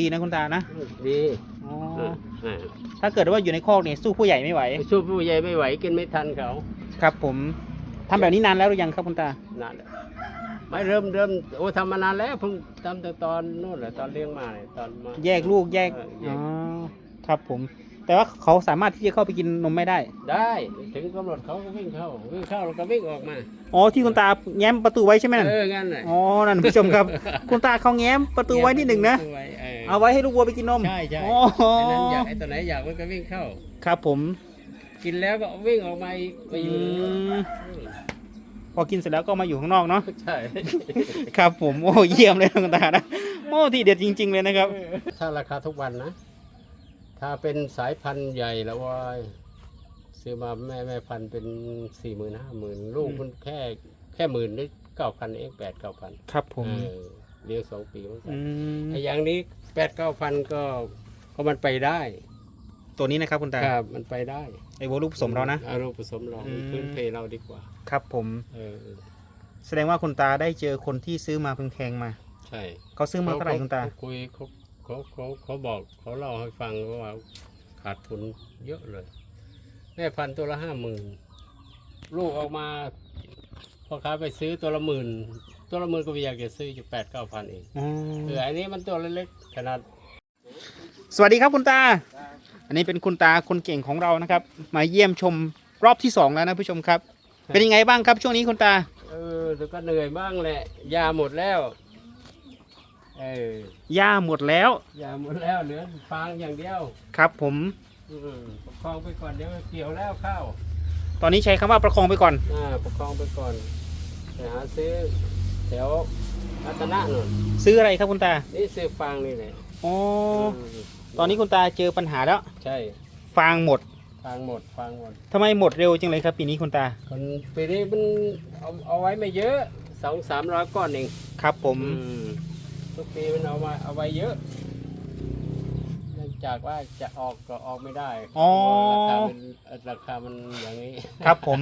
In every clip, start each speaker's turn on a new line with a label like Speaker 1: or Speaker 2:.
Speaker 1: ดีนะคุณตานะ
Speaker 2: ดี
Speaker 1: อ๋อ
Speaker 2: อ่า
Speaker 1: ถ้าเกิดว่าอยู่ในคอกเนี่ยสู้ผู้ใหญ่ไม่ไหว
Speaker 2: สู้ผู้ใหญ่ไม่ไหวกินไม่ทันเขา
Speaker 1: ครับ ผมทำแบบนี้นานแล้วหรือยังครับคุณตา
Speaker 2: นั่นแหละไม่เริ่มเริ่มโอ้ทำมานานแล้วเพิ่งทำแต่ตอนนู่นแหละตอนเลี้ยงมาเนี่ยตอนมา
Speaker 1: แยกลูกแยก
Speaker 2: เออแย
Speaker 1: อ๋
Speaker 2: ก
Speaker 1: อครับผม แต่ว่าเขาสามารถที่จะเข้าไปกินนมไม่ได้
Speaker 2: ได้ถึงกำหนดเขาก็วิ่งเข้าวิ่งเข้าแล้วก็วิ่งออกมา
Speaker 1: อ๋อที่คุณตาแง้มประตูไว้ใช่ไหมนั่น
Speaker 2: เอองั้นแหละ
Speaker 1: อ๋อนั่นผู้ชมครับ คุณตาเขาแง้มประตูไว้นิดหนึ่งนะ
Speaker 2: ประตูไว้เออ
Speaker 1: เอาไว้ให้ลูกวัวไปกินนม
Speaker 2: ใช่ใช่
Speaker 1: อ๋อ
Speaker 2: ไอ้นั้นอยากไอ้ตัวไหนอยากมันก็วิ่งเข้า
Speaker 1: ครับผม
Speaker 2: กินแล้วก็วิ่งออกมาอีกไป
Speaker 1: อื
Speaker 2: อยู่
Speaker 1: มพอกินเสร็จแล้วก็มาอยู่ข้างนอกเนาะ
Speaker 2: ใช่
Speaker 1: ครับผมโอ้เยี่ยมเลยนะคุณตานะโอ้ที่เด็ดจริง ๆ เลยนะครับ
Speaker 2: ถ้าราคาทุกวันนะ ถ้าเป็นสายพันธุ์ใหญ่แล้วว่าซื้อมาแม่แม่พันธุ์เป็นสี่หมื่นห้าหมื่นลูกมันแค่แค่หมื่นได้เก้าพันเองแปดเก้าพัน
Speaker 1: ครับผม
Speaker 2: เลี้ยงสองปีเหมือนกั
Speaker 1: อื
Speaker 2: น
Speaker 1: ม
Speaker 2: ไอ้อย่างนี้ แปดเก้าพันก็ก็มันไปได้
Speaker 1: ตัวนี้นะครับคุณตา
Speaker 2: ครับมันไปได้
Speaker 1: ไอ้วัวลูกผสมเรานะ
Speaker 2: อารมณ์ผสมเรา
Speaker 1: อืม
Speaker 2: พื้นเพเราดีกว่า
Speaker 1: ครับผม
Speaker 2: เออ
Speaker 1: แสดงว่าคุณตาได้เจอคนที่ซื้อมาแพงๆมา
Speaker 2: ใช่
Speaker 1: เขาซื้อมาเท่าไหร่คุณตา
Speaker 2: เขคุยเขาเขาเขาเขาบอกเขาเล่าให้ฟังว่าขาดทุนเยอะเลย แม่พันธุ์ตัวละห้าหมื่นลูกออกมาพ่อค้าไปซื้อตัวละหมื่น ตัวละหมื่นก็ไม่อยากจะซื้ออยู่แปดเก้าพันเอง
Speaker 1: อ๋อ
Speaker 2: เอออันนี้มันตัวเล็กๆขนาด
Speaker 1: สวัสดีครับคุณตา อันนี้เป็นคุณตาคนเก่งของเรานะครับ มาเยี่ยมชมรอบที่สองแล้วนะผู้ชมครับ เป็นยังไงบ้างครับช่วงนี้คุณตา
Speaker 2: เออแต่ก็เหนื่อยบ้างแหละ ยาหมดแล้ว เออ
Speaker 1: หญ้าหมดแล้ว
Speaker 2: ยาหมดแล้วเหลือฟางอย่างเดียว
Speaker 1: ครับ ผม
Speaker 2: อืมประคองไปก่อนเดี๋ยวเกี่ยวแล้วข้าว
Speaker 1: ตอนนี้ใช้คำว่าประคองไปก่อน
Speaker 2: อ่าประคองไปก่อนไปหาซื้อ แถวรัตนะหน่อย
Speaker 1: ซื้ออะไรครับคุณตา
Speaker 2: นี่ซื้อฟางนี่แหละ
Speaker 1: อ๋อ
Speaker 2: ม
Speaker 1: ตอนนี้คุณตาเจอปัญหาแล้ว
Speaker 2: ใช่
Speaker 1: ฟางหมด
Speaker 2: ฟางหมดฟางหมด
Speaker 1: ทำไมหมดเร็วจังเลยครับปีนี้คุณตา
Speaker 2: คนปีนี้มันเอาเอาไว้ไม่เยอะสองสามร้อยก้อนเอง
Speaker 1: ครับผม
Speaker 2: อืมทุกปีมันเอามาเอาไว้เยอะเนื่อง จากว่าจะออกก็ออกไม่ได้
Speaker 1: อ๋อ
Speaker 2: เพราะว่าราคามันราคามันอย่างนี้
Speaker 1: ครับผม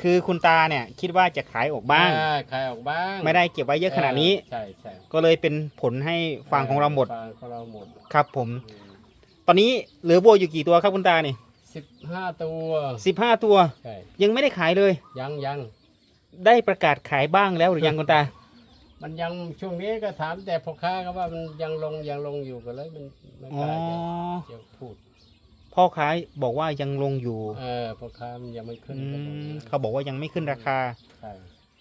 Speaker 1: คือคุณตาเนี่ยคิดว่าจะขายออกบ้าง
Speaker 2: อ่ขายออกบ้าง
Speaker 1: ไม่ได้เก็บไว้เยอะขนาดนี้
Speaker 2: ใช่ใช่
Speaker 1: ก็เลยเป็นผลให้ฟางของเราหมด
Speaker 2: ฟางของเราหมด
Speaker 1: ครับผม ตอนนี้เหลือวัวอยู่กี่ตัวครับคุณตาเนี่ย
Speaker 2: สิบห้าตัว
Speaker 1: สิบห้าตัว
Speaker 2: ใช่
Speaker 1: ยังไม่ได้ขายเลย
Speaker 2: ยังยัง
Speaker 1: ได้ประกาศขายบ้างแล้วหรือยังคุณตา
Speaker 2: มันยังช่วงนี้ก็ถามแต่พ่อค้าก็ว่ามันยังลงยังลงอยู่กันเลยมันไม่
Speaker 1: อ๋
Speaker 2: ก
Speaker 1: อ
Speaker 2: ล้าจะจะพูด
Speaker 1: พ่อค้าบอกว่ายังลงอยู่
Speaker 2: เออพ่อค้ามันยังไม่ขึ้น
Speaker 1: อื
Speaker 2: ก็บอก
Speaker 1: ม
Speaker 2: นะ
Speaker 1: เขาบอกว่ายังไม่ขึ้นราคา
Speaker 2: ใช่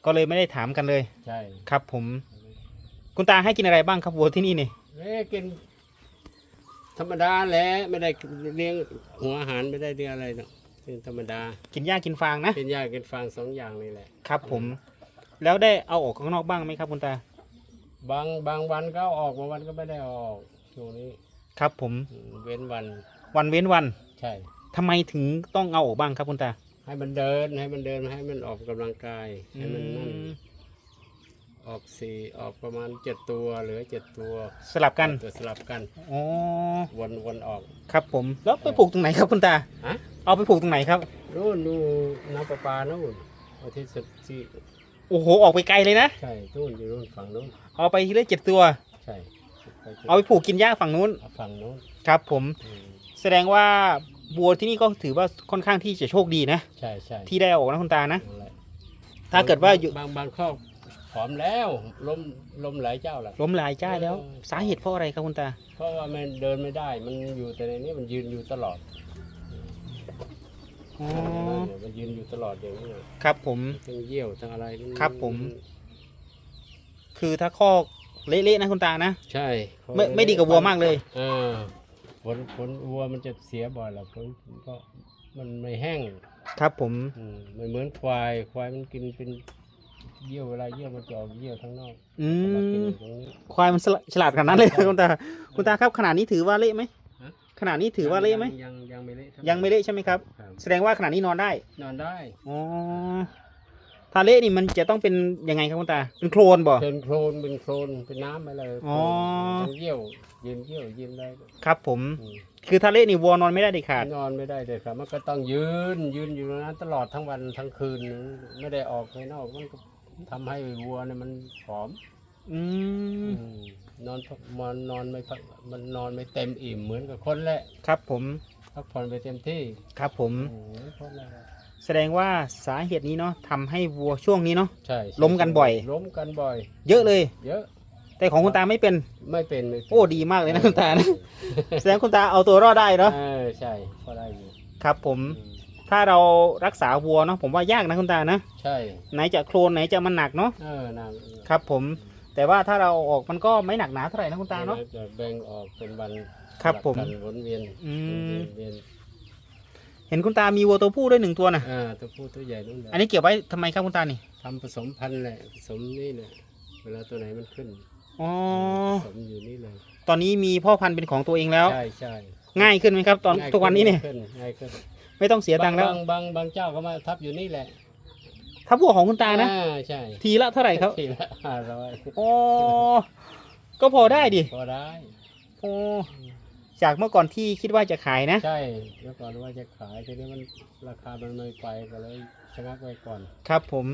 Speaker 1: ก็เลยไม่ได้ถามกันเลย
Speaker 2: ใช่
Speaker 1: ครับ ผม คุณตาให้กินอะไรบ้างครับวัวที่นี่เนี่ย
Speaker 2: เอ้ยกิน ธรรมดาแหละไม่ได้เลี้ยงหัวอาหารไม่ได้เลี้ยงอะไรหรอกเป็นธรรมดา
Speaker 1: กินหญ้ากินฟางนะ
Speaker 2: กินยากินฟางสองอย่างนี่แหละ
Speaker 1: ครับผม แล้วได้เอาออกข้างนอกบ้างไหมครับคุณตา
Speaker 2: บางบางวันก็เอาออกบางวันก็ไม่ได้เอาออกช่วงนี้
Speaker 1: ครับผม
Speaker 2: อืมเว้นวัน
Speaker 1: วันเว้นวัน
Speaker 2: ใช่
Speaker 1: ทำไมถึงต้องเอาออกบ้างครับคุณตา
Speaker 2: ให้มันเดินให้มันเดินให้มันออกกำลังกายให้มันนั่น
Speaker 1: อืม
Speaker 2: ออกสี่ออกประมาณเจ็ดตัวเหลือเจ็ดตัว
Speaker 1: สลับกัน
Speaker 2: ตัวสลับกัน
Speaker 1: อ๋อ
Speaker 2: วนวนออก
Speaker 1: ครับผม แล้วไปปลูกตรงไหนครับคุณตา
Speaker 2: ฮะ
Speaker 1: เอาไปปลูกตรงไหนครับ
Speaker 2: นู่นดูน้ำประปานู่นเอาที่สุดที่
Speaker 1: โอ้โหออกไปไกลเลยนะ
Speaker 2: ใช่นู่นอยู่นู่นฝั่งนู้น
Speaker 1: เอาไปทีละเจ็ดตัว
Speaker 2: ใช่ไปที่
Speaker 1: เอาไปปลูกกินหญ้าฝั่งนู้น
Speaker 2: เอาฝั่งนู้น
Speaker 1: ครับ ผม
Speaker 2: อืม
Speaker 1: แสดงว่าบัวที่นี่ก็ถือว่าค่อนข้างที่จะโชคดีนะ
Speaker 2: ใช่ใช่
Speaker 1: ที่ได้เอาออกนะคุณตานะ
Speaker 2: นั่นแหละ
Speaker 1: ถ้าเกิดว่าอยู่
Speaker 2: บางบางข้อผอมแล้วล้มล้มหลายเจ้าแล้ว
Speaker 1: ล้มหลายจ้าแล้ว
Speaker 2: เออ
Speaker 1: สาเหตุเพราะอะไรครับคุณตา
Speaker 2: เพราะว่ามันเดินไม่ได้ มันอยู่แต่ในนี้มันยืนอยู่ตลอด
Speaker 1: อ๋อ
Speaker 2: มัน ยืนอยู่ตลอดอย่างนี้เลย
Speaker 1: ครับผม
Speaker 2: ทั้งเยี่ยวทั้งอะไรน
Speaker 1: ครับผม คือถ้าคอกเละๆนะคุณตานะ
Speaker 2: ใช่
Speaker 1: ไม่ไม่ดีกับวัวมากเลย
Speaker 2: เออผลผลวัวมันจะเสียบ่อยแหละผลเพราะมันไม่แห้ง
Speaker 1: ครับผม
Speaker 2: อืมไม่เหมือนควายควายมันกินเป็นเยี่ยวเวลาเยี่ยวมันจะออกเยี่ยวทั้างนอก
Speaker 1: อื
Speaker 2: เอามากิน
Speaker 1: ม
Speaker 2: อยู่ตรงนี้
Speaker 1: ควายมันฉลาฉลาดขนาดนั้นเลยนะคุณตา คุณตาครับขนาดนี้ถือว่าเละไหม
Speaker 2: ฮะ
Speaker 1: ขนาดนี้ถือว่าเละไหม
Speaker 2: ยังยังไม่เละท่าหร่
Speaker 1: ยังไม่เละใช่ไหมครับ
Speaker 2: ครับ
Speaker 1: แสดงว่าขนาดนี้นอนได้
Speaker 2: นอนได้
Speaker 1: อ๋อถ้าเละนี่มันจะต้องเป็นยังไงครับคุณตาเป็นโครนบ่
Speaker 2: เป็นโคลนเป็นโคลนเป็นน้ำไปเลย
Speaker 1: อ๋อ
Speaker 2: ทั้งเยี่ยวยืนเยี่ยวยืนได้
Speaker 1: ครับ ผม
Speaker 2: อืม
Speaker 1: คือถ้าเละนี่วัวนอนไม่ได้เด็ดขาด
Speaker 2: นอนไม่ได้เลยครับ มันก็ต้องยืนยืนอยู่ตรงนั้นตลอดทั้งวันทั้งคืนไม่ได้ออกไปนอกมันก็ทำให้วัวเนี่ยมันผอม
Speaker 1: อืม
Speaker 2: อืม นอนพักมันนอนไม่พักมันนอนไม่เต็มอิ่มเหมือนกับคนแหละ
Speaker 1: ครับผม
Speaker 2: พักผ่อนไปเต็มที่
Speaker 1: ครับผม
Speaker 2: โอ้โหคนละ
Speaker 1: แสดงว่าสาเหตุนี้เนาะทำให้วัวช่วงนี้เนาะ
Speaker 2: ใช่ใช่
Speaker 1: ล้มกันบ่อย
Speaker 2: ล้มกันบ่อย
Speaker 1: เยอะเลย
Speaker 2: เยอะ
Speaker 1: แต่ของคุณตาไม่เป็น
Speaker 2: ไม่เป็นไม่เป็น
Speaker 1: โอ้ดีมากเลยนะคุณตานะ แสดงคุณตาเอาตัวรอดได้เนาะ
Speaker 2: เออใช่พอได้อยู่
Speaker 1: ครับ ผม
Speaker 2: อืม
Speaker 1: ถ้าเรารักษาวัวเนาะผมว่ายากนะคุณตานะ
Speaker 2: ใช่
Speaker 1: ไหนจะโคลนไหนจะมันหนักเนาะ
Speaker 2: เออนาง
Speaker 1: ครับผม แต่ว่าถ้าเราเอาออกมันก็ไม่หนักหนาเท่าไหร่นะคุณตาเนาะ
Speaker 2: จะแบ่งออกเป็นวัน
Speaker 1: ครับผม
Speaker 2: สลักันวนเวียน
Speaker 1: อืม
Speaker 2: วนเวียน
Speaker 1: เห็นคุณตามีวัวตัวผู้ด้วยหนึ่งตัวนะ
Speaker 2: อ่าตัวผู้ตัวใหญ่นู่นแหละ
Speaker 1: อันนี้เก็บไว้ทำไมครับคุณตานี่
Speaker 2: ทำผสมพันธุ์แหละผสมนี่แหละเวลาตัวไหนมันขึ้น
Speaker 1: อ๋อ
Speaker 2: ผสมอยู่นี่เลย
Speaker 1: ตอนนี้มีพ่อพันธุ์เป็นของตัวเองแล้ว
Speaker 2: ใช่ใช่
Speaker 1: ง่ายขึ้นไหมครับ ตอน
Speaker 2: ง่าย
Speaker 1: ทุกวันนี้เนี่ย
Speaker 2: ขึ้ง่ายขึ้น
Speaker 1: ไม่ต้องเสียตังค์แล้ว
Speaker 2: บางบางบางเจ้าก็มาทับอยู่นี่แหละ
Speaker 1: ถ้าวัวของคุณตานะ
Speaker 2: อ่ใช่
Speaker 1: ทีละเท่าไหร่ครับ
Speaker 2: ทีละห้าร้อย
Speaker 1: โอ้ก็พอได้ดิ
Speaker 2: พอได้
Speaker 1: โอ้จากเมื่อก่อนที่คิดว่าจะขายนะ
Speaker 2: ใช่เมื่อก่อนว่าจะขายทีนี้มันราคามันไม่ไปก็เลยชะงักไว้ก่อน
Speaker 1: ครับผม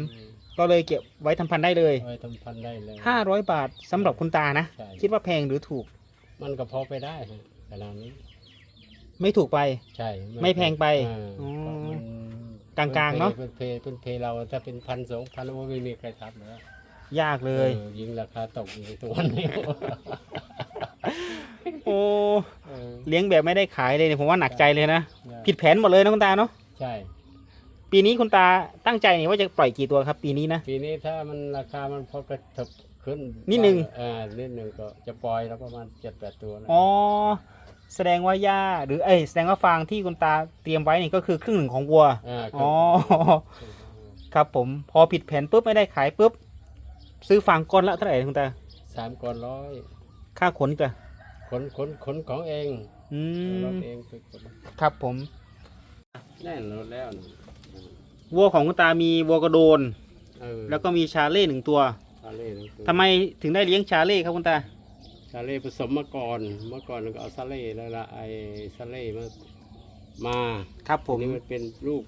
Speaker 1: ก็เลยเก็บไว้ทำพันธุ์ได้เลย
Speaker 2: เอาไว้ทำพันธุ์ได้เลย
Speaker 1: ห้าร้อยบาทสำหรับคุณตานะ
Speaker 2: ใช่
Speaker 1: คิดว่าแพงหรือถูก
Speaker 2: มันก็พอไปได้ฮะขนาดนี้
Speaker 1: ไม่ถูกไป
Speaker 2: ใช่
Speaker 1: ไม่แพงไป
Speaker 2: อ่า
Speaker 1: อ๋อ
Speaker 2: เพราะมัน
Speaker 1: กลางๆเนอะ
Speaker 2: เป็นเพเป็นเพเราถ้าเป็นพันสองพันว่าไม่มีใครทับแล้ว
Speaker 1: ยากเลย
Speaker 2: ออยิงราคาตกอยู่ตัวนี้
Speaker 1: โอ้
Speaker 2: เออ
Speaker 1: เลี้ยงแบบไม่ได้ขายเลยเนี่ยผมว่าหนักใจเลยนะ
Speaker 2: ได้
Speaker 1: ผิดแผนหมดเลยนะคุณตาเนาะ
Speaker 2: ใช่
Speaker 1: ปีนี้คุณตาตั้งใจเนี่ยว่าจะปล่อยกี่ตัวครับ ปีนี้นะ
Speaker 2: ปีนี้ถ้ามันราคามันพอกระเถิบขึ้น
Speaker 1: นิดนึง
Speaker 2: อ่านิดหนึ่งก็จะปล่อยแล้วประมาณเจ็ดแปดตัวนะ
Speaker 1: อ๋อ แสดงว่าหญ้าหรือเอ้ยแสดงว่าฟางที่คุณตาเตรียมไว้นี่ก็คือครึ่งหนึ่งของวัว
Speaker 2: อ่า
Speaker 1: อ๋อครับผม พอผิดแผนปุ๊บไม่ได้ขายปุ๊บ ซื้อฟางก้อนละเท่าไหร่คุณตา
Speaker 2: สามก้อนร้อย
Speaker 1: ค่าขนอีจ้ะ
Speaker 2: ขนขนขนของเอง
Speaker 1: อื
Speaker 2: ร
Speaker 1: ม
Speaker 2: ถเองไปขน
Speaker 1: ครับผม
Speaker 2: แน่นรถแล้วนะ
Speaker 1: วัวของคุณตามีวัวกระโดน
Speaker 2: เออ
Speaker 1: แล้วก็มีชาเล่หนึ่งตัว
Speaker 2: ชาเล่ทั้งตัว
Speaker 1: ทำไมถึงได้เลี้ยงชาเล่ครับคุณตา
Speaker 2: ชาเล่ผสมมาก่อนเมื่อก่อนเราก็เอาซาเล่แล้วละไอซาเล่มามา
Speaker 1: ครับผม
Speaker 2: ทีนี้มันเป็นลูก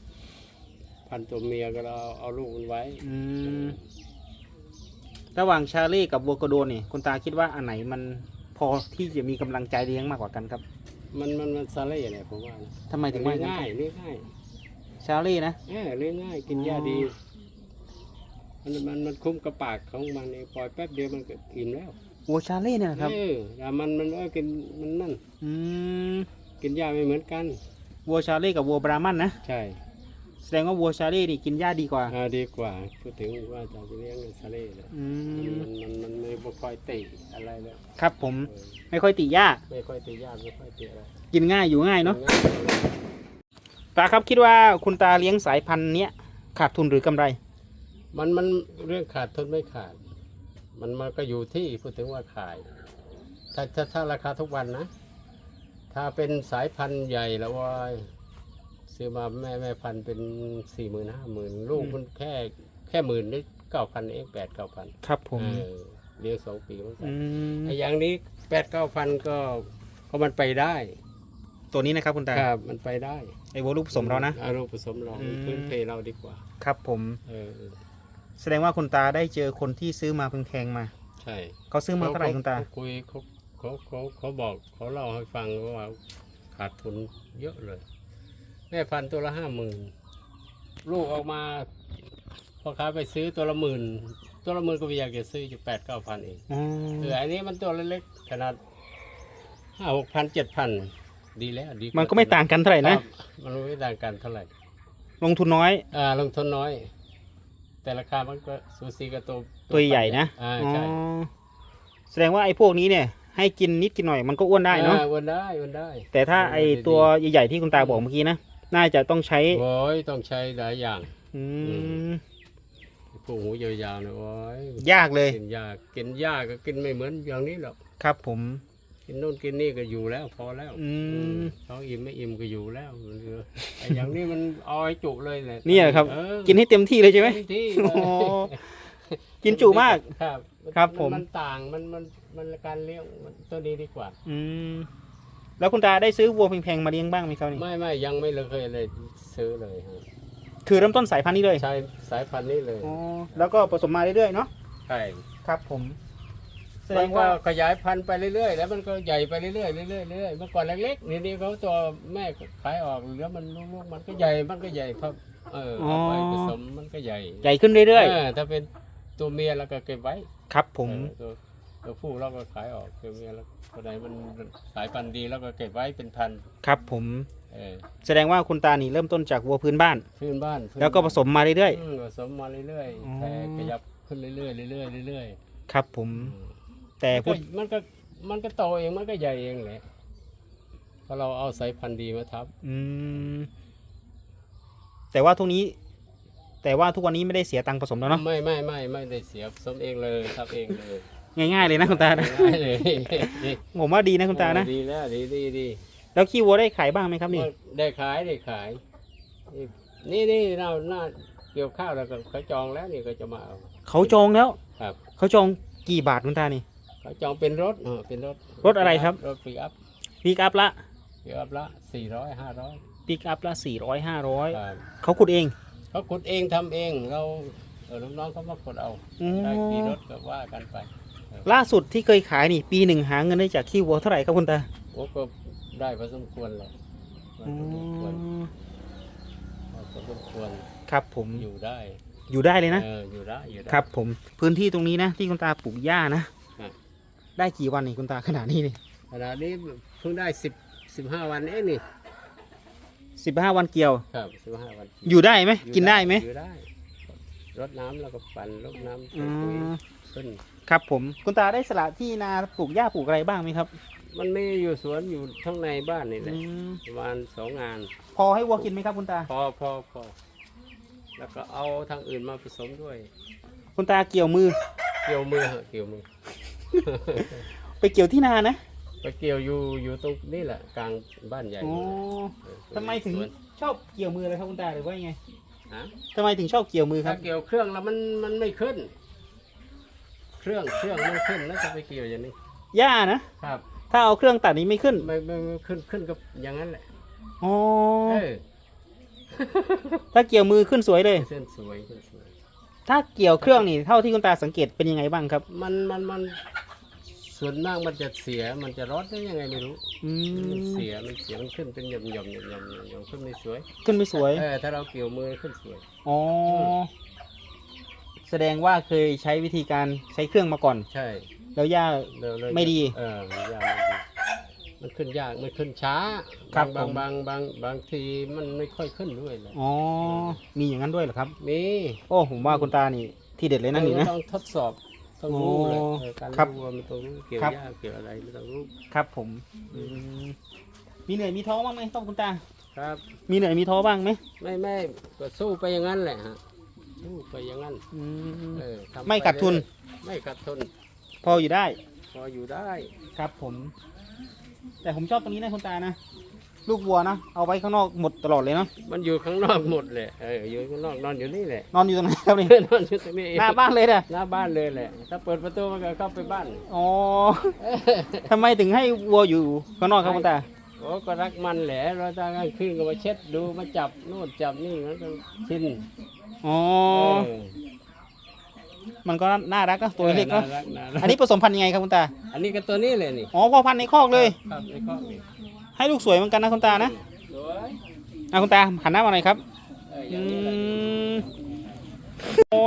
Speaker 2: พันธุ์ตัวเมียก็เราเอาลูกมันไว้
Speaker 1: อืม ระหว่างชาเล่กับวัวกระโดนเนี่ยคุณตาคิดว่าอันไหนมันพอที่จะมีกำลังใจเลี้ยงมากกว่ากันครับ
Speaker 2: มันมันมันซาเล่เนี่ยผมว่านะ
Speaker 1: ทำไมถึงว่า
Speaker 2: เลี้ยง
Speaker 1: อย่างนั้น
Speaker 2: ง่ายเลี้ยงง่าย
Speaker 1: ชาเล่นะ
Speaker 2: เออเลี้ยงง่ายกิน
Speaker 1: อ๋อ
Speaker 2: หญ้าดี มันมันมันคุ้มกระปากของมันเองปล่อยแป๊บเดียวมันก็อิ่มแล้ว
Speaker 1: วัวชาเล่เนี่ยนะครับ
Speaker 2: เออแต่มันมันเออกินมันนั่น
Speaker 1: อืม
Speaker 2: กินหญ้าไม่เหมือนกัน
Speaker 1: วัวชาเล่กับวัวบราหมันนะ
Speaker 2: ใช่
Speaker 1: แสดงว่าวัวชาเล่นี่กินหญ้าดีกว่า
Speaker 2: อ่าดีกว่าพูดถึงว่าจะไปเลี้ยงซาเล่เลย
Speaker 1: อืม
Speaker 2: มันมันมันไม่บ่ค่อยติอะไรเลย
Speaker 1: ครับผม
Speaker 2: เออ
Speaker 1: ไม่ค่อยติหญ้า
Speaker 2: ไม่ค่อยติหญ้าไม่ค่อยติอะไร
Speaker 1: กินง่ายอยู่ง่ายเนาะตาครับคิดว่าคุณตาเลี้ยงสายพันธุ์เนี้ยขาดทุนหรือกำไร
Speaker 2: มันมันเรื่องขาดทุนไม่ขาด มันมันก็อยู่ที่พูดถึงว่าขาย ถ้าถ้าถ้าราคาทุกวันนะ ถ้าเป็นสายพันธุ์ใหญ่แล้วว่าซื้อมาแม่แม่พันธุ์เป็นสี่หมื่นห้าหมื่นลูก
Speaker 1: อืม
Speaker 2: มันแค่แค่หมื่นได้เก้าพันเองแปดเก้าพัน
Speaker 1: ครับผม
Speaker 2: เลี้ยงสองปีเหมือนกั
Speaker 1: อื
Speaker 2: น
Speaker 1: ม
Speaker 2: ไอ้อย่างนี้แปดเก้าพันก็ก็มันไปได้
Speaker 1: ตัวนี้นะครับคุณตา
Speaker 2: ครับมันไปได้
Speaker 1: ไอ้วัวลูกผสมเรานะ
Speaker 2: อลูกผสมเรา
Speaker 1: อืม
Speaker 2: พื้นเพเราดีกว่า
Speaker 1: ครับผม
Speaker 2: เออ
Speaker 1: แสดงว่าคุณตาได้เจอคนที่ซื้อมาแพงๆมา
Speaker 2: ใช่
Speaker 1: เขาซื้อมาเท่าไหร่คุณตา
Speaker 2: เขคุยเขาเขาเขาเขาบอกเขาเล่าให้ฟังว่าขาดทุนเยอะเลย แม่พันธุ์ตัวละห้าหมื่นลูกออกมาพอค้าไปซื้อตัวละหมื่นตัวละหมื่นก็ไม่อยากจะซื้ออยู่แปดเก้าพันเอง
Speaker 1: อ๋อ
Speaker 2: เออ อันนี้มันตัวเล็กๆขนาดห้าหกพันเจ็ดพันดีแล้วดีว่
Speaker 1: มันก็ไม่ต่างกันเท่าไหร่
Speaker 2: ค
Speaker 1: นะ
Speaker 2: รับมันไม่ต่างกันเท่าไหร่
Speaker 1: ลงทุนน้อย
Speaker 2: อ่าลงทุนน้อย แต่ราคามันก็สูสีกับตัว
Speaker 1: ตัวใหญ่นะ
Speaker 2: อ่า
Speaker 1: อ๋อ
Speaker 2: ใช่
Speaker 1: แสดงว่าไอ้พวกนี้เนี่ย ให้กินนิดกินหน่อยมันก็อ้วนได้เนาะ
Speaker 2: อ่วันได้วันได้
Speaker 1: แต่ถ้า
Speaker 2: เออ
Speaker 1: ไอ้
Speaker 2: ดีๆ
Speaker 1: ตัวใหญ่ๆที่คุณตาบอกเมื่อกี้นะน่าจะต้องใช้
Speaker 2: โอ้ยต้องใช้หลายอย่าง
Speaker 1: อืม
Speaker 2: พวกหูยาวๆเนี่ยโอ้ย
Speaker 1: ยากเลย
Speaker 2: กินยากกินยากก็กินไม่เหมือนอย่างนี้หรอก
Speaker 1: ครับผม
Speaker 2: กินนู่นกินนี่ก็อยู่แล้ว พอแล้ว
Speaker 1: อืม
Speaker 2: ท้องอิ่มไม่อิ่มก็อยู่แล้วมันเออไอ้อย่างนี้มันเอาไอ้จุเลยแหละ
Speaker 1: เนี่ยครับ
Speaker 2: เออ
Speaker 1: กินให้เต็มที่เลยใช่ไหม
Speaker 2: เต็ที่
Speaker 1: โอ้โหกินจุมาก
Speaker 2: ครับ
Speaker 1: ครับผม
Speaker 2: มันต่างมันมันมันการเลี้ยงมันตัวนี้ดีกว่า
Speaker 1: อืม แล้วคุณตาได้ซื้อวัวแพงๆมาเลี้ยงบ้างไหมครับนี่
Speaker 2: ไม่ไม่ยังไม่เลยเคยเลยซื้อเลยฮะ
Speaker 1: คือเริ่มต้นสายพันธุ์นี้เลย
Speaker 2: ใช้สายพันธุ์นี้เลย
Speaker 1: อ๋อแล้วก็ผสมมาเรื่อยๆเนาะ
Speaker 2: ใช่
Speaker 1: ครับผม แสด
Speaker 2: มัน
Speaker 1: ง
Speaker 2: ก็
Speaker 1: ว่า
Speaker 2: ขยายพันธุ์ไปเรื่อยๆ แล้วมันก็ใหญ่ไปเรื่อยๆเรื่อยๆเรื่อยๆเมื่อก่อนเล็กๆนี่นี่เขาตัวแม่ขายออกแล้วมันลูกๆมันก็ใหญ่มันก็ใหญ่เพราะเออเอาไปผสมมันก็ใหญ่
Speaker 1: ใหญ่ขึ้นเรื่อย
Speaker 2: เออถ้าเป็นตัวเมียแล้วก็เก็บไว้
Speaker 1: ๆ ครับผม
Speaker 2: เออตัวตัวผู้เราก็ขายออกตัวเมียแล้วตัวไหนมันสายพันธุ์ดีแล้วก็เก็บไว้เป็นพันธุ์
Speaker 1: ครับผม
Speaker 2: เออ
Speaker 1: แสดงว่าคุณตานี่เริ่มต้นจากวัวพื้นบ้าน
Speaker 2: พื้นบ้านพื้น
Speaker 1: แล้วก็ผสมมาเรื่อย
Speaker 2: อืมผสมมาเรื่อย
Speaker 1: อ๋อ
Speaker 2: ๆแต่ขยับขึ้นเรื่อยๆเรื่อยๆเรื่อย
Speaker 1: ๆ ครับผม
Speaker 2: ๆ
Speaker 1: แต่
Speaker 2: แต่
Speaker 1: พูด
Speaker 2: มันก็มันก็โตเองมันก็ใหญ่เองแหละเพราะเราเอาสายพันธุ์ดีมาทับ
Speaker 1: อืม แต่ว่าทุกนี้ แต่ว่าทุกวันนี้ไม่ได้เสียตังค์ผสมแล้วเนาะ
Speaker 2: ไม่ไม่ไม่ไม่ได้เสียผสมเองเลยทับเองเลย
Speaker 1: ง่ายๆเลยนะคุณตานะ
Speaker 2: ง่ายเลย
Speaker 1: ผมว่าดีนะคุณตานะ
Speaker 2: ดีแล้วดีดีดี
Speaker 1: แล้วขี้วัวได้ขายบ้างไหมครับนี่
Speaker 2: ได้ขายได้ขาย นี่นี่เราหน้าเกี่ยวข้าวแล้วก็เขาจองแล้วนี่ก็จะมาเอา
Speaker 1: เขาจองแล้ว
Speaker 2: ครับ
Speaker 1: เขาจองกี่บาทคุณตานี่
Speaker 2: เขาจองเป็นรถเออเป็นรถ
Speaker 1: รถอะไรครับ
Speaker 2: รถปิกอัพ
Speaker 1: ปิกอัพละ
Speaker 2: ปิกอัพละสี่ร้อยห้าร้อย
Speaker 1: ปิกอัพละสี่ร้อยห้าร้อย
Speaker 2: ครับ
Speaker 1: เขาขุดเอง
Speaker 2: เขาขุดเองทำเองเราเออน้องๆเขามาขุดเอา
Speaker 1: อ๋อ
Speaker 2: ได้กี่รถก็ว่ากันไป
Speaker 1: ล่าสุดที่เคยขายนี่ปีหนึ่งหาเงินได้จากขี้วัวเท่าไหร่ครับคุณตา
Speaker 2: โอ้ก็ได้พอสมควรเลยพอ
Speaker 1: อ๋อ
Speaker 2: สมควรพอสมควร
Speaker 1: ครับผม
Speaker 2: อยู่ได้
Speaker 1: อยู่ได้เลยนะ
Speaker 2: เอออยู่ได้ อยู่ได้
Speaker 1: ครับผม พื้นที่ตรงนี้นะ ที่คุณตาปลูกหญ้านะครับ ได้กี่วันนี่คุณตาขนาดนี้นี่
Speaker 2: ขณะนี้เพิ่งได้สิบสิบห้าวันเองนี่
Speaker 1: สิบห้าวันเกี่ยว
Speaker 2: ครับสิบห้าวัน
Speaker 1: อยู่ได้ไหมกินได้ไหม
Speaker 2: อยู่ได้รดน้ำแล้วก็ปั่นรดน้ำ
Speaker 1: อื
Speaker 2: ใส่ปุ๋ย
Speaker 1: ม
Speaker 2: ขึ้น
Speaker 1: ครับผมคุณตาได้สละที่นาปลูกหญ้าปลูกอะไรบ้างไหมครับ
Speaker 2: มันไม่อยู่สวนอยู่ข้างในบ้านนี่แห
Speaker 1: อื
Speaker 2: ละ
Speaker 1: ม
Speaker 2: ประมาณสองงาน
Speaker 1: พอให้วัวกินไหมครับคุณตา
Speaker 2: พอพอพอแล้วก็เอาทางอื่นมาผสมด้วย
Speaker 1: คุณตาเกี่ยวมือ
Speaker 2: เกี่ยวมือเหอะเกี่ยวมือ
Speaker 1: ไปเกี่ยวที่นานะ
Speaker 2: ไปเกี่ยวอยู่อยู่ตรงนี่แหละกลางบ้านใหญ่
Speaker 1: อ๋อ
Speaker 2: นี่แหละเออ
Speaker 1: ทำไมถึง
Speaker 2: สวน
Speaker 1: ชอบเกี่ยวมือเลยครับคุณตาหรือว่ายังไง
Speaker 2: ฮะ
Speaker 1: ทำไมถึงชอบเกี่ยวมือค
Speaker 2: ถ้า
Speaker 1: รับ
Speaker 2: เกี่ยวเครื่องแล้วมันมันไม่ขึ้น เครื่องเครื่องไม่ขึ้นแล้วจะไปเกี่ยวอย่างนี้
Speaker 1: หญ้านะ
Speaker 2: ครับ
Speaker 1: ถ้าเอาเครื่องตัดนี้ไม่ขึ้น
Speaker 2: ไม่ไม่ไม่ขึ้นขึ้นกับอย่างนั้นแหละ
Speaker 1: อ๋อ
Speaker 2: เออ
Speaker 1: ถ้าเกี่ยวมือขึ้นสวยเลย
Speaker 2: เส้นสวยเส้นสวย
Speaker 1: ถ้าเกี่ยวเครื่องนี่เท่าที่คุณตาสังเกตเป็นยังไงบ้างครับ
Speaker 2: มันมันมันส่วนมากมันจะเสียมันจะรอดได้ยังไงไม่รู้
Speaker 1: อื
Speaker 2: มัน
Speaker 1: ม
Speaker 2: เสียมันเสียมันขึ้นเป็นหย่อมหย่อมหย่อมหย่อมหย่อมหย่อมขึ้นไม่สวย
Speaker 1: ขึ้นไม่สวย
Speaker 2: เออถ้าเราเกี่ยวมือขึ้นสวย
Speaker 1: อ๋อ แสดงว่าเคยใช้วิธีการใช้เครื่องมาก่อน
Speaker 2: ใช่
Speaker 1: แล้วหญ้า
Speaker 2: เร็วเลย
Speaker 1: ไม่ดี
Speaker 2: เออยากไม่ดี มันขึ้นยากมันขึ้นช้า
Speaker 1: ครับ
Speaker 2: บาง
Speaker 1: ผม
Speaker 2: บางบางบางทีมันไม่ค่อยขึ้นด้วยเลย
Speaker 1: อ๋อ มีอย่างนั้นด้วยเหรอครับ
Speaker 2: มี
Speaker 1: โอ้ผมว่าคุณตานี่ที่เด็ดเลยนั่นนี่
Speaker 2: เออ
Speaker 1: นะ
Speaker 2: ต้องทดสอบต้องรู้เลย
Speaker 1: อ๋อ
Speaker 2: เออการ
Speaker 1: ครับ
Speaker 2: รู้ว่ามันต้องรู้เกี่ยว
Speaker 1: ครับ
Speaker 2: หญ้าเกี่ยวอะไรไม่ต้องรู้
Speaker 1: ครับผมอืมมีเหนื่อยมีท้อบ้างไหมต้องคุณตา
Speaker 2: ครับ
Speaker 1: มีเหนื่อยมีท้อบ้างไหม
Speaker 2: ไม่ไม่ก็สู้ไปอย่างนั้นแหละฮะสู้ไปอย่างนั้น
Speaker 1: อืม
Speaker 2: เออทำป
Speaker 1: ไม่ขาดทุน
Speaker 2: เรื่อยๆไม่ขาดทุน
Speaker 1: พออยู่ได้
Speaker 2: พออยู่ได้
Speaker 1: ครับผม แต่ผมชอบตรงนี้นะคุณตานะ ลูกวัวนะ เอาไว้ข้างนอกหมดตลอดเลยเนาะ
Speaker 2: มันอยู่ข้างนอกหมดเลยเอออยู่ข้างนอกนอนอยู่นี่แหละ
Speaker 1: นอนอยู่ตรงไหนครับนี่
Speaker 2: นอนอยู่ตรงนี้
Speaker 1: หน้าบ้านเลยนะ
Speaker 2: หน้าบ้านเลยแหละ ถ้าเปิดประตูมันก็เข้าไปบ้าน
Speaker 1: อ๋อทำไมถึงให้วัวอยู่ข้างนอกครับคุณตา
Speaker 2: โอ้ก็รักมันแหละ เราตอนกลางคืนก็มาเช็ดดูมาจับโน่นจับนี่มันก็ชิน
Speaker 1: อ๋อ
Speaker 2: เออ
Speaker 1: มันก็น่ารักนะตัวเล็ก
Speaker 2: น่า
Speaker 1: เนาะ
Speaker 2: รักน่ารัก
Speaker 1: อันนี้ผสมพันธุ์ยังไงครับคุณตา
Speaker 2: อันนี้ก็ตัวนี้เลยนี่
Speaker 1: อ๋อพ่อพันธุ์ในคอกเลย
Speaker 2: ครับในข้อนี่
Speaker 1: ให้ลูกสวยเหมือนกันนะคุณตานะ
Speaker 2: สวย
Speaker 1: อะคุณตาหันหน้ามาหน่อยครับ
Speaker 2: เอออ
Speaker 1: อื
Speaker 2: ย่างนี้แหละ
Speaker 1: มโอ้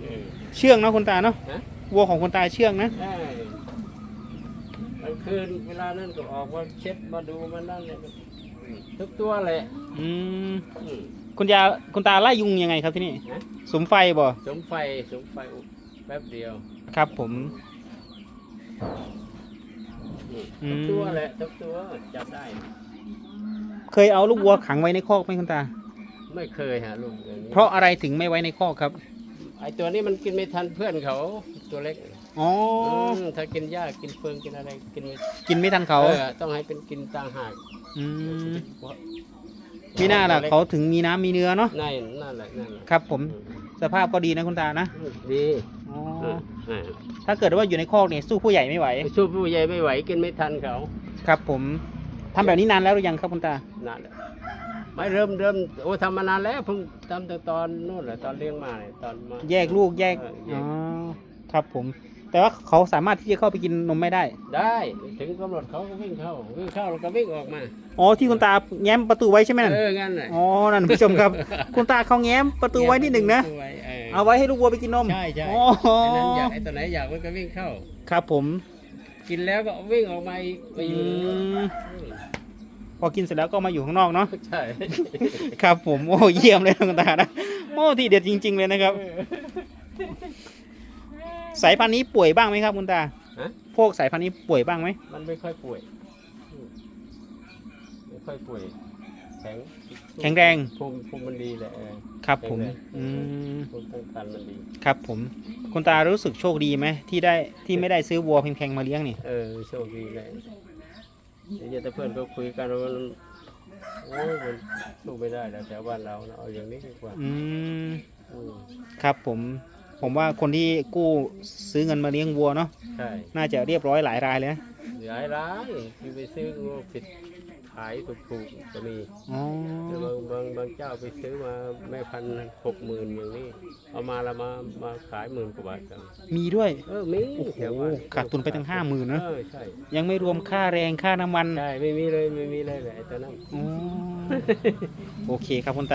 Speaker 2: เออ
Speaker 1: เชื่องเนาะคุณตาเนาะ
Speaker 2: ฮะ
Speaker 1: วัวของคุณตาเชื่องนะ
Speaker 2: ได้กลางคืนเวลานั้นก็ออกมาเช็ดมาดูมันนั่นเลยทุกตัวแหละ
Speaker 1: อืม
Speaker 2: อืม
Speaker 1: คุณยาคุณตาไล่ยุงยังไงครับที่นี่
Speaker 2: ฮะ
Speaker 1: สุมไฟบ่
Speaker 2: สมไฟสมไฟแป๊บเดียว
Speaker 1: ครับ ผมอื
Speaker 2: ทุก
Speaker 1: ม
Speaker 2: ตัวแหละทุกตัวจับได้
Speaker 1: เคยเอาลูกวัวขังไว้ในคอกไหมคุณตา
Speaker 2: ไม่เคยฮะลูกอย่างนี้
Speaker 1: เพราะอะไรถึงไม่ไว้ในคอกครับ
Speaker 2: ไอตัวนี้มันกินไม่ทันเพื่อนเขาตัวเล็ก
Speaker 1: อ๋อ
Speaker 2: มถ้ากินหญ้ากินเฟืองกินอะไรกินไม่
Speaker 1: กินไม่ทันเขา
Speaker 2: เออต้องให้เป็นกินต่างหาก
Speaker 1: อืม มีหน้าล่ะเขาถึงมีน้ำมีเนื้อเนาะ
Speaker 2: นั่นนั่นแหละนั่นแหละ
Speaker 1: ครับ ผมสภาพก็ดีนะคุณตานะ
Speaker 2: ดี
Speaker 1: อ๋อ
Speaker 2: เออ
Speaker 1: ถ้าเกิดว่าอยู่ในคอกเนี่ยสู้ผู้ใหญ่ไม่ไหว
Speaker 2: เออสู้ผู้ใหญ่ไม่ไหวกินไม่ทันเขา
Speaker 1: ครับ ผมทำแบบนี้นานแล้วหรือยังครับคุณตา
Speaker 2: นั่นแหละไม่เริ่มเริ่มโอ้ทำมานานแล้วเพิ่งทำตั้งตอนนู่นแหละตอนเลี้ยงมาเนี่ยตอนมา
Speaker 1: แยกลูกแยก
Speaker 2: เออแย
Speaker 1: อ๋
Speaker 2: ก
Speaker 1: อครับผม แต่ว่าเขาสามารถที่จะเข้าไปกินนมไม่ได้
Speaker 2: ได้ถึงกำหนดเขาก็วิ่งเข้าวิ่งเข้าแล้วก็วิ่งออกมา
Speaker 1: อ๋อที่คุณตาแง้มประตูไว้ใช่ไหมนั่น
Speaker 2: เอองั้นแหละ
Speaker 1: อ๋อนั่นผู้ชมครับ คุณตาเขาแง้มประตูไว้นิดหนึ่งนะ
Speaker 2: ประตูไว้เออ
Speaker 1: เอาไว้ให้ลูกวัวไปกินนม
Speaker 2: ใช่ใช่
Speaker 1: อ๋อ
Speaker 2: ไอ้นั้นอยากไอ้ตัวไหนอยากมันก็วิ่งเข้า
Speaker 1: ครับผม
Speaker 2: กินแล้วก็วิ่งออกมาอีกไปอยู่
Speaker 1: อืมพอกินเสร็จแล้วก็มาอยู่ข้างนอกเนาะ
Speaker 2: ใช่
Speaker 1: ครับผมโอ้เยี่ยมเลยนะคุณตานะโอ้ที่เด็ดจริง ๆ เลยนะครับ สายพันธุ์นี้ป่วยบ้างไหมครับคุณตา
Speaker 2: ฮะ
Speaker 1: พวกสายพันธุ์นี้ป่วยบ้างไหม
Speaker 2: มันไม่ค่อยป่วยอืมไม่ค่อยป่วย แข็ง
Speaker 1: แข็งแรง
Speaker 2: ภูมิภูมิมันดีแหละเออ
Speaker 1: ครับผม
Speaker 2: แข็งแรง
Speaker 1: อืม
Speaker 2: ภูมิต้านทานมันดี
Speaker 1: ครับผม คุณตารู้สึกโชคดีไหมที่ได้ที่ไม่ได้ซื้อวัวแพงๆมาเลี้ยงนี่
Speaker 2: เออโชคดีเลยเดี๋ยวแต่เพื่อนก็คุยกันว่ามันโอ้ยมันสู้ไม่ได้แล้วแถวบ้านเรานะเอาอย่างนี้ดีกว่า
Speaker 1: อืม
Speaker 2: อืม
Speaker 1: ครับผม ผมว่าคนที่กู้ซื้อเงินมาเลี้ยงวัวเนาะ
Speaker 2: ใช่
Speaker 1: น่าจะเรียบร้อยหลายรายเลยนะ
Speaker 2: หลายร้านที่ไปซื้องูผิดขายถูกๆก็มี
Speaker 1: อ๋อ
Speaker 2: แต่บางบางบางเจ้าไปซื้อมาแม่พันหกหมื่นอย่างนี้เอามาแล้วมามาขายหมื่นกว่าบาทกัน
Speaker 1: มีด้วย
Speaker 2: เออมี
Speaker 1: โอ้โห
Speaker 2: แถวบ้น
Speaker 1: ขาดทุนไปตั้ง50,000นะ
Speaker 2: เออใช่
Speaker 1: ยังไม่รวมค่าแรงค่าน้ำมัน
Speaker 2: ใช่ไม่มีเลยไม่มีเลยแหละไอ้ตัวนั้น
Speaker 1: อ๋อ โอเคครับคุณตา